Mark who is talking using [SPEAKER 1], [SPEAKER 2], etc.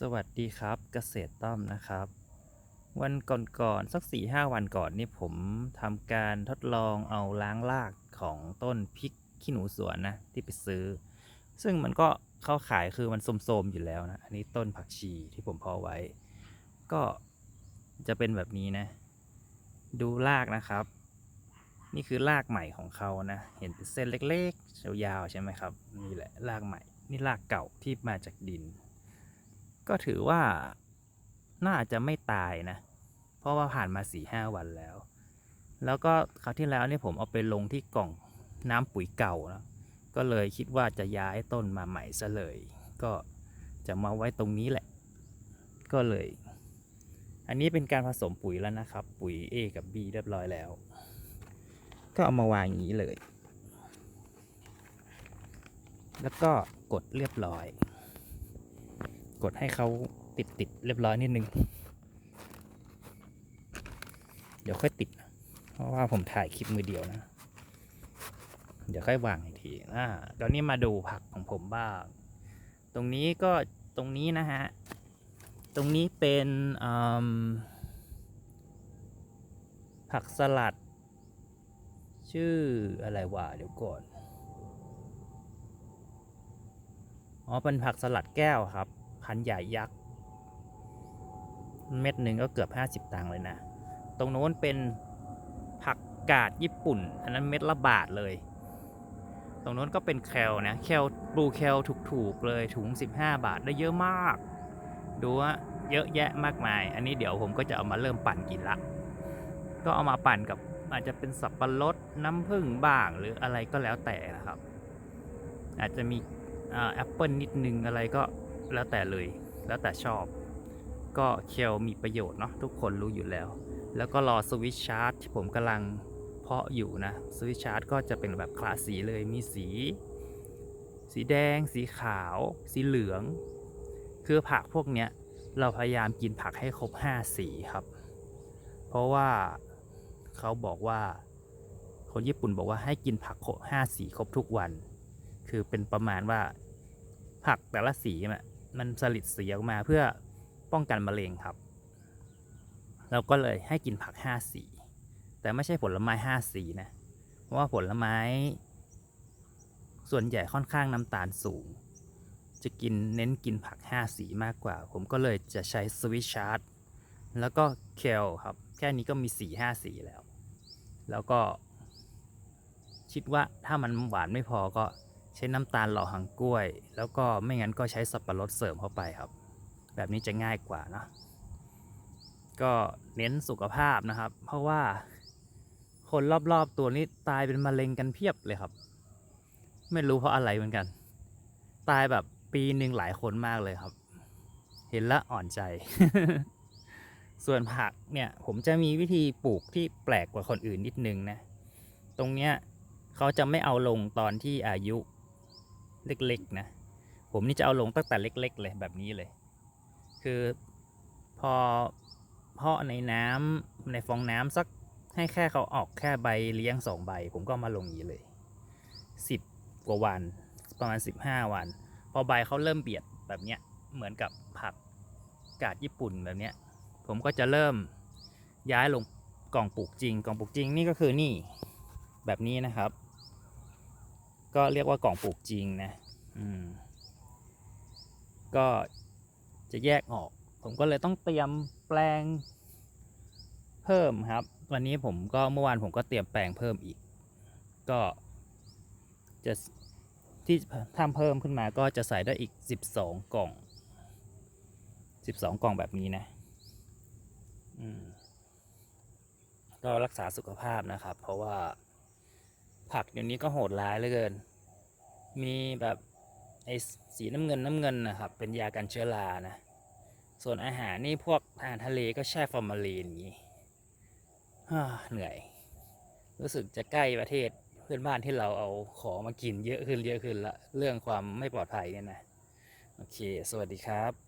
[SPEAKER 1] สวัสดีครับเกษตรต้อมนะครับ วันก่อนๆสักสี่ห้าวันก่อนนี่ผมทำการทดลองเอาล้างรากของต้นพริกขี้หนูสวนนะที่ไปซื้อ ซึ่งมันก็เข้าขายคือมันโสมๆอยู่แล้วนะ อันนี้ต้นผักชีที่ผมเพาะไว้ ก็จะเป็นแบบนี้นะ ดูรากนะครับ นี่คือรากใหม่ของเขานะ เห็นเป็นเส้นเล็กๆยาวๆใช่ไหมครับนี่แหละรากใหม่ นี่รากเก่าที่มาจากดิน ก็ถือว่าน่าจะไม่ตายนะ เพราะว่าผ่านมาสี่ห้าวันแล้ว แล้วก็คราวที่แล้วเนี่ยผมเอาไปลงที่กล่องน้ำปุ๋ยเก่านะก็เลยคิดว่าจะย้ายต้นมาใหม่ซะเลย ก็จะมาไว้ตรงนี้แหละ ก็เลย อันนี้เป็นการผสมปุ๋ยแล้วนะครับ ปุ๋ย A กับ B เรียบร้อยแล้ว ก็เอามาวางอย่างนี้เลย แล้วก็กดเรียบร้อย กดให้เขาติดติดเรียบร้อยนิดนึง เดี๋ยวค่อยติด เพราะว่าผมถ่ายคลิปมือเดียวนะ เดี๋ยวค่อยวางอีกทีอ่าตอนนี้มาดูผักของผมบ้าง ตรงนี้ก็ตรงนี้นะฮะ ตรงนี้เป็นผักสลัด ชื่ออะไรวะเดี๋ยวก่อนอ๋อเป็นผักสลัดแก้วครับ พันธุ์ใหญ่ยักษ์เม็ดหนึ่งก็เกือบ 50 ตังค์เลยนะ ตรงโน้นเป็นผักกาดญี่ปุ่น อันนั้นเม็ดละบาทเลย ตรงโน้นก็เป็นแคลนะแคลบลูแคลถูกๆเลยถุง 15 บาทได้เยอะมาก ดูว่าเยอะแยะมากมาย อันนี้เดี๋ยวผมก็จะเอามาเริ่มปั่นกินละ ก็เอามาปั่นกับอาจจะเป็นสับปะรดน้ำผึ้งบ้างหรืออะไรก็แล้วแต่นะครับ อาจจะมีแอปเปิลนิดนึงอะไรก็ แล้วแต่เลย แล้วแต่ชอบ ก็เคลมีประโยชน์เนาะทุกคนรู้อยู่แล้ว แล้วก็รอสวิตช์ชาร์จที่ผมกำลังเพาะอยู่นะสวิตช์ชาร์จก็จะเป็นแบบคลาสสีเลยมีสี สีแดง สีขาว สีเหลือง คือผักพวกเนี้ยเราพยายามกินผักให้ครบ 5 สีครับ เพราะว่าเขาบอกว่า คนญี่ปุ่นบอกว่าให้กินผักครบ5สีครบทุกวัน คือเป็นประมาณว่าผักแต่ละสีน่ะ มันสลิดสีออกมาเพื่อป้องกันมะเร็งครับ เราก็เลยให้กินผักห้าสีแต่ไม่ใช่ผลไม้ห้าสีนะ เพราะว่าผลไม้ ส่วนใหญ่ค่อนข้างน้ำตาลสูง จะกินเน้นกินผักห้าสีมากกว่า ผมก็เลยจะใช้สวิตชาร์ดแล้วก็เคลครับ แค่นี้ก็มีสีห้าสีแล้ว แล้วก็คิดว่าถ้ามันหวานไม่พอก็ ใช้น้ำตาลหล่อหางกล้วย แล้วก็ไม่งั้นก็ใช้สับปะรดเสริมเข้าไปครับ แบบนี้จะง่ายกว่าเนะก็เน้นสุขภาพนะครับ เพราะว่าคนรอบๆตัวนี้ตายเป็นมะเร็งกันเพียบเลยครับ ไม่รู้เพราะอะไรเหมือนกัน ตายแบบปีหนึ่งหลายคนมากเลยครับ เห็นละอ่อนใจ ส่วนผักเนี่ยผมจะมีวิธีปลูกที่แปลกกว่าคนอื่นนิดนึงนะ ตรงเนี้ยเขาจะไม่เอาลงตอนที่อายุ เล็กๆนะ ผมนี่จะเอาลงตั้งแต่เล็ก ๆ เลยแบบนี้เลย คือพอเพาะในน้ำในฟองน้ำสักให้แค่เขาออกแค่ใบเลี้ยงสองใบ ผมก็มาลงอย่างนี้เลยสิบกว่าวันประมาณสิบห้าวัน พอใบเขาเริ่มเบียดแบบเนี้ยเหมือนกับผักกาดญี่ปุ่นแบบเนี้ยผมก็จะเริ่มย้ายลงกล่องปลูกจริง กล่องปลูกจริงนี่ก็คือนี่แบบนี้นะครับ ก็เรียกว่ากล่องปลูกจริงนะอืมก็จะแยกออก ผมก็เลยต้องเตรียมแปลงเพิ่มครับ วันนี้ผมก็เมื่อวานผมก็เตรียมแปลงเพิ่มอีก ก็จะที่ทำเพิ่มขึ้นมาก็จะใส่ได้อีกสิบสองกล่องสิบสองกล่องแบบนี้นะอืมก็รักษาสุขภาพนะครับ เพราะว่า ผักเดี๋ยวนี้ก็โหดร้ายเหลือเกิน มีแบบไอ้สีน้ำเงินน้ำเงินนะครับ เป็นยากันเชื้อรานะ ส่วนอาหารนี่พวกอาหารทะเลก็แช่ฟอร์มาลีนอย่างนี้ฮ่าเหนื่อย รู้สึกจะใกล้ประเทศเพื่อนบ้านที่เราเอาของมากินเยอะขึ้นเยอะขึ้นละเรื่องความไม่ปลอดภัยเนี่ยนะ โอเค สวัสดีครับ